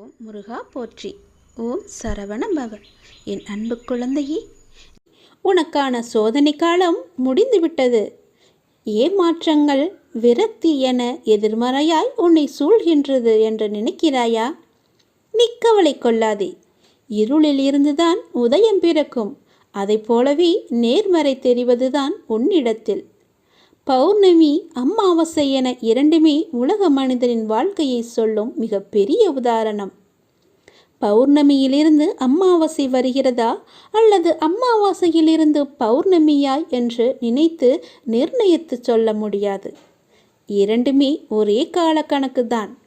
ஓம் முருகா போற்றி. ஓம் சரவண பவ என் அன்பு குழந்தையே உனக்கான சோதனை காலம் முடிந்துவிட்டது. ஏமாற்றங்கள் விரக்தி என எதிர்மறையாய் உன்னை சூழ்கின்றது என்று நினைக்கிறாயா? நீ கவலை கொள்ளாதே. இருளில் இருந்துதான் உதயம் பிறக்கும். அதை போலவே நேர்மறை தெரிவதுதான் உன்னிடத்தில். பௌர்ணமி அம்மாவாசை என இரண்டுமே உலக மனிதனின் வாழ்க்கையை சொல்லும் மிக பெரிய உதாரணம். பௌர்ணமியிலிருந்து அம்மாவாசை வருகிறதா அல்லது அம்மாவாசையிலிருந்து பௌர்ணமியாய் என்று நினைத்து நிர்ணயித்து சொல்ல முடியாது. இரண்டுமே ஒரே கால கணக்கு தான்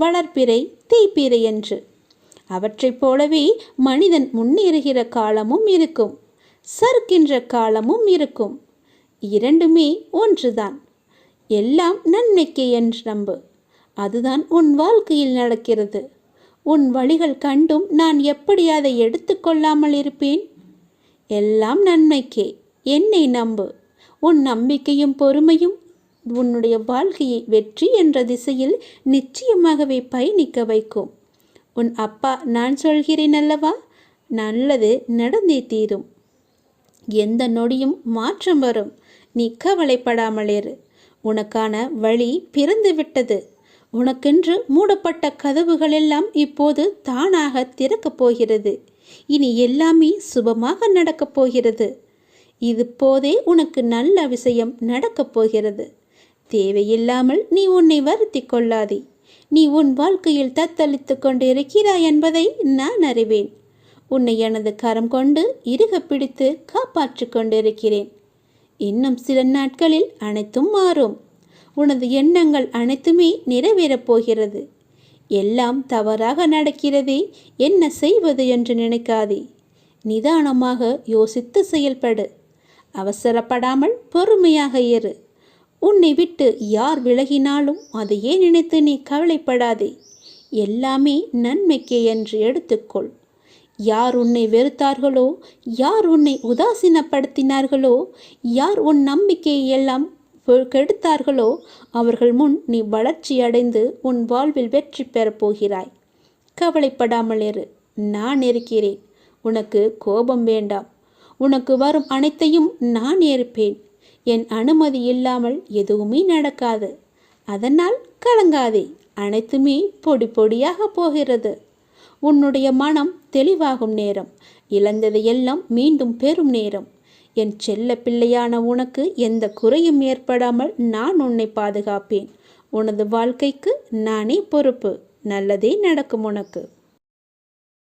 வளர்ப்பிறை தீப்பிறை என்று. அவற்றைப் போலவே மனிதன் முன்னேறுகிற காலமும் இருக்கும். சறுக்கின்ற காலமும் இருக்கும். இரண்டுமே ஒன்றுதான். எல்லாம் நன்மைக்கே என்று நம்பு. அதுதான் உன் வாழ்க்கையில் நடக்கிறது. உன் வழிகள் கண்டும் நான் எப்படி அதை எடுத்துக்கொள்ளாமல் இருப்பேன்? எல்லாம் நன்மைக்கே. என்னை நம்பு. உன் நம்பிக்கையும் பொறுமையும் உன்னுடைய வாழ்க்கையை வெற்றி என்ற திசையில் நிச்சயமாகவே பயணிக்க வைக்கும். உன் அப்பா நான் சொல்கிறேன் அல்லவா? நல்லது நடந்தே தீரும். எந்த நொடியும் மாற்றம் வரும். நீ கவலைப்படாமலேரு உனக்கான வழி பிறந்து விட்டது உனக்கென்று மூடப்பட்ட கதவுகள் எல்லாம் இப்போது தானாக திறக்கப் போகிறது. இனி எல்லாமே சுபமாக நடக்கப் போகிறது. இது போதே உனக்கு நல்ல விஷயம் நடக்கப் போகிறது. தேவையில்லாமல் நீ உன்னை வருத்தி கொள்ளாதே. நீ உன் வாழ்க்கையில் தத்தளித்து கொண்டிருக்கிறாய் என்பதை நான் அறிவேன். உன்னை எனது கரம் கொண்டு இறுக பிடித்து காப்பாற்றி கொண்டிருக்கிறேன். இன்னும் சில நாட்களில் அனைத்தும் மாறும். உனது எண்ணங்கள் அனைத்துமே நிறைவேறப் போகிறது. எல்லாம் தவறாக நடக்கிறதே என்ன செய்வது என்று நினைக்காதே. நிதானமாக யோசித்து செயல்படு. அவசரப்படாமல் பொறுமையாக இரு. உன்னை விட்டு யார் விலகினாலும் அதையே நினைத்து நீ கவலைப்படாதே. எல்லாமே நன்மைக்கே என்று எடுத்துக்கொள். யார் உன்னை வெறுத்தார்களோ யார் உன்னை உதாசீனப்படுத்தினார்களோ யார் உன் நம்பிக்கையை எல்லாம் கெடுத்தார்களோ அவர்கள் முன் நீ வளர்ச்சி அடைந்து உன் வாழ்வில் வெற்றி பெறப் போகிறாய். கவலைப்படாமல் இரு. நான் இருக்கிறேன். உனக்கு கோபம் வேண்டாம். உனக்கு வரும் அனைத்தையும் நான் ஏற்பேன். என் அனுமதி இல்லாமல் எதுவுமே நடக்காது. அதனால் கலங்காதே. அனைத்துமே பொடி பொடியாக போகிறது. உன்னுடைய மனம் தெளிவாகும் நேரம். இழந்ததையெல்லாம் மீண்டும் பெறும் நேரம். என் செல்ல பிள்ளையான உனக்கு எந்த குறையும் ஏற்படாமல் நான் உன்னை பாதுகாப்பேன். உனது வாழ்க்கைக்கு நானே பொறுப்பு. நல்லதே நடக்கும் உனக்கு.